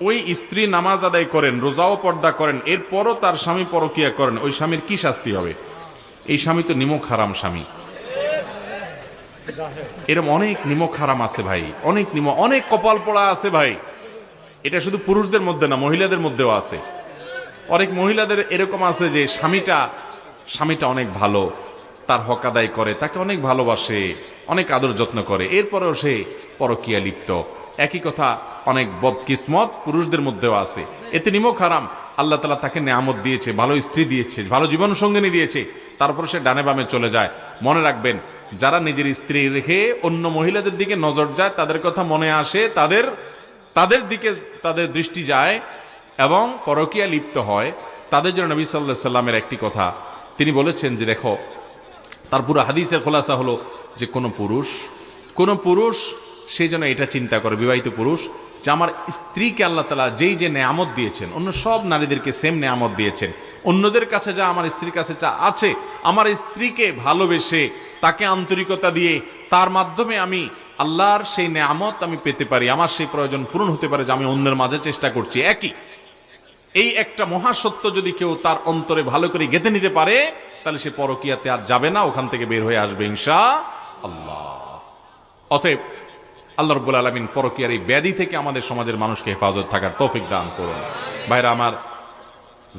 ওই স্ত্রী নামাজ আদায় করেন, রোজাও পর্দা করেন, এরপরও তার স্বামী পরকিয়া করেন, ওই স্বামীর কি শাস্তি হবে? এই স্বামী তো নিমক হারাম স্বামী। এরকম অনেক নিমক হারাম আছে ভাই, অনেক নিম, অনেক কপাল পড়া আছে ভাই। এটা শুধু পুরুষদের মধ্যে না, মহিলাদের মধ্যেও আছে। অনেক মহিলাদের এরকম আছে যে স্বামীটা স্বামীটা অনেক ভালো, তার হক আদায় করে, তাকে অনেক ভালোবাসে, অনেক আদর যত্ন করে, এরপরেও সে পরকিয়া লিপ্ত। একই কথা অনেক বদকিসমত পুরুষদের মধ্যেও আছে। এতে নিমক হারাম। আল্লাহ তালা তাকে নেয়ামত দিয়েছে, ভালো স্ত্রী দিয়েছে, ভালো জীবন সঙ্গিনী দিয়েছে। তারপর সে ডানে বামে চলে যায়। মনে রাখবেন, যারা নিজের স্ত্রী রেখে অন্য মহিলাদের দিকে নজর যায়, তাদের কথা মনে আসে, তাদের তাদের দিকে তাদের দৃষ্টি যায় এবং পরকিয়া লিপ্ত হয়। তাদের জন্য নবী সাল্লাহ সাল্লামের একটি কথা। তিনি বলেছেন যে, দেখো, তার পুরো হাদিসের খোলাসা হলো যে, কোনো পুরুষ কোনো পুরুষ সে যেন এটা চিন্তা করে, বিবাহিত পুরুষ যে আমার স্ত্রীকে আল্লাহ তালা যেই যে নেয়ামত দিয়েছেন, অন্য সব নারীদেরকে সেম নেয়ামত দিয়েছেন। অন্যদের কাছে যা আমার স্ত্রীর কাছে যা আছে, আমার স্ত্রীকে ভালোবেসে, তাকে আন্তরিকতা দিয়ে, তার মাধ্যমে আমি আল্লাহর সেই নেয়ামত আমি পেতে পারি, আমার সেই প্রয়োজন পূরণ হতে পারে যে আমি অন্যের মাঝে চেষ্টা করছি। একই। এই একটা মহাসত্য যদি কেউ তার অন্তরে ভালো করে গেঁথে নিতে পারে, তাহলে সে পরকিয়াতে আর যাবে না, ওখান থেকে বের হয়ে আসবে ইনশা আল্লাহ। অতএব আল্লাহ রব্বুল আলমিন পরকিয়ার এই ব্যাধি থেকে আমাদের সমাজের মানুষকে হেফাজত থাকার তৌফিক দান করুন। ভাইরা, আমার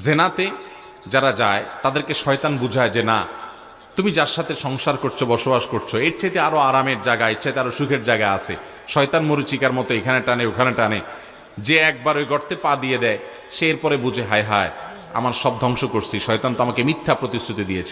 জেনাতে যারা যায়, তাদেরকে শয়তান বুঝায় যে, না, তুমি যার সাথে সংসার করছ, বসবাস করছ, এর চাইতে আরও আরামের জায়গা, এর চাইতে আরও সুখের জায়গা আছে। শয়তান মরুচিকার মতো এখানে টানে, ওখানে টানে। যে একবার ওই গর্তে পা দিয়ে দেয়, সে এরপরে বুঝে, হায় হায়, আমার সব ধ্বংস করছি। শয়তান তো আমাকে মিথ্যা প্রতিশ্রুতি দিয়েছে।